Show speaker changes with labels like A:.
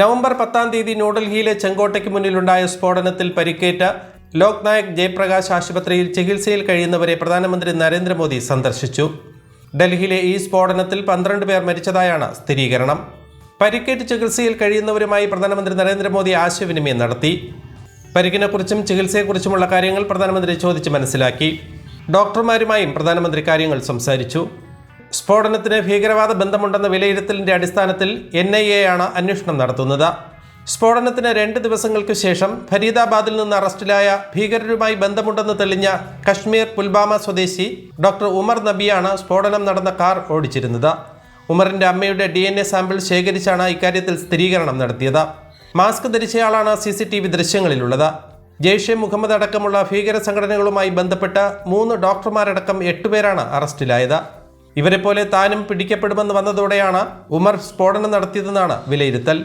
A: November പത്താം തീയതി ന്യൂഡൽഹിയിലെ ചെങ്കോട്ടയ്ക്ക് മുന്നിലുണ്ടായ സ്ഫോടനത്തിൽ പരിക്കേറ്റ ലോക്നായക് ജയപ്രകാശ് ആശുപത്രിയിൽ ചികിത്സയിൽ കഴിയുന്നവരെ പ്രധാനമന്ത്രി നരേന്ദ്രമോദി സന്ദർശിച്ചു. ഡൽഹിയിലെ ഈ സ്ഫോടനത്തിൽ പന്ത്രണ്ട് പേർ മരിച്ചതായാണ് സ്ഥിരീകരണം. പരിക്കേറ്റ് ചികിത്സയിൽ കഴിയുന്നവരുമായി പ്രധാനമന്ത്രി നരേന്ദ്രമോദി ആശയവിനിമയം നടത്തി. പരിക്കിനെക്കുറിച്ചും ചികിത്സയെക്കുറിച്ചുമുള്ള കാര്യങ്ങൾ പ്രധാനമന്ത്രി ചോദിച്ച് മനസ്സിലാക്കി. ഡോക്ടർമാരുമായും പ്രധാനമന്ത്രി കാര്യങ്ങൾ സംസാരിച്ചു. സ്ഫോടനത്തിന് ഭീകരവാദ ബന്ധമുണ്ടെന്ന വിലയിരുത്തലിന്റെ അടിസ്ഥാനത്തിൽ എൻ ഐ എ ആണ് അന്വേഷണം നടത്തുന്നത്. സ്ഫോടനത്തിന് രണ്ട് ദിവസങ്ങൾക്ക് ശേഷം ഫരീദാബാദിൽ നിന്ന് അറസ്റ്റിലായ ഭീകരരുമായി ബന്ധമുണ്ടെന്ന് തെളിഞ്ഞ കശ്മീർ പുൽവാമ സ്വദേശി ഡോക്ടർ ഉമർ നബിയാണ് സ്ഫോടനം നടന്ന കാർ ഓടിച്ചിരുന്നത്. ഉമറിന്റെ അമ്മയുടെ ഡി സാമ്പിൾ ശേഖരിച്ചാണ് ഇക്കാര്യത്തിൽ സ്ഥിരീകരണം നടത്തിയത്. മാസ്ക് ധരിച്ചയാളാണ് സി സി ടി വി ദൃശ്യങ്ങളിലുള്ളത്. ജെയ്ഷെ മുഹമ്മദ് അടക്കമുള്ള ഭീകര സംഘടനകളുമായി ബന്ധപ്പെട്ട മൂന്ന് ഡോക്ടർമാരടക്കം എട്ടുപേരാണ് അറസ്റ്റിലായത്. ഇവരെ പോലെ താനും പിടിക്കപ്പെടുമെന്ന് വന്നതോടെയാണ് ഉമർ സ്ഫോടനം നടത്തിയതെന്നാണ് വിലയിരുത്തൽ.